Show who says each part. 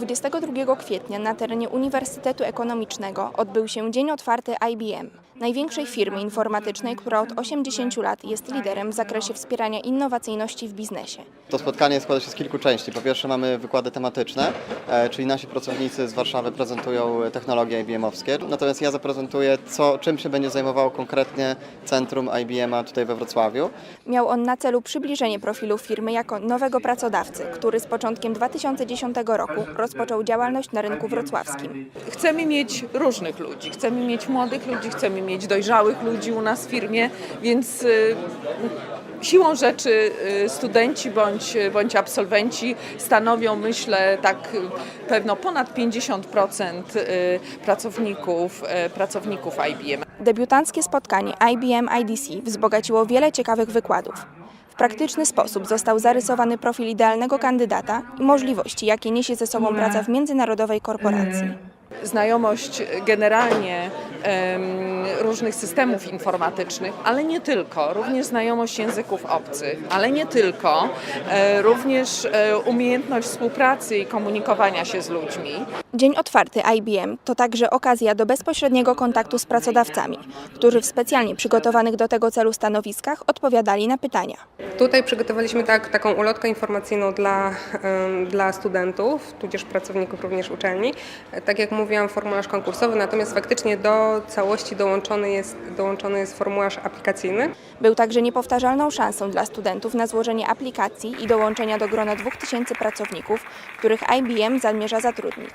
Speaker 1: 22 kwietnia na terenie Uniwersytetu Ekonomicznego odbył się Dzień Otwarty IBM, największej firmy informatycznej, która od 80 lat jest liderem w zakresie wspierania innowacyjności w biznesie.
Speaker 2: To spotkanie składa się z kilku części. Po pierwsze mamy wykłady tematyczne, e, czyli nasi pracownicy z Warszawy prezentują technologie IBM-owskie, natomiast ja zaprezentuję, co, czym się będzie zajmowało konkretnie centrum IBM-a tutaj we Wrocławiu.
Speaker 1: Miał on na celu przybliżenie profilu firmy jako nowego pracodawcy, który z początkiem 2010 roku rozpoczął działalność na rynku wrocławskim.
Speaker 3: Chcemy mieć różnych ludzi, chcemy mieć młodych ludzi, chcemy mieć dojrzałych ludzi u nas w firmie, więc y, siłą rzeczy y, studenci bądź, bądź absolwenci stanowią, myślę, tak pewno ponad 50% y, pracowników, pracowników IBM.
Speaker 1: Debiutanckie spotkanie IBM IDC wzbogaciło wiele ciekawych wykładów. Praktyczny sposób został zarysowany profil idealnego kandydata i możliwości, jakie niesie ze sobą praca w międzynarodowej korporacji.
Speaker 3: znajomość generalnie różnych systemów informatycznych, ale nie tylko, również znajomość języków obcych, ale nie tylko, e, również e, umiejętność współpracy i komunikowania się z ludźmi.
Speaker 1: Dzień otwarty IBM to także okazja do bezpośredniego kontaktu z pracodawcami, którzy w specjalnie przygotowanych do tego celu stanowiskach odpowiadali na pytania.
Speaker 4: Tutaj przygotowaliśmy tak, taką ulotkę informacyjną dla, dla studentów, tudzież pracowników również uczelni. Tak jak mówiłam, formularz konkursowy, natomiast faktycznie do całości dołączony jest, dołączony jest formularz aplikacyjny.
Speaker 1: Był także niepowtarzalną szansą dla studentów na złożenie aplikacji i dołączenia do grona 2000 pracowników, których IBM zamierza zatrudnić.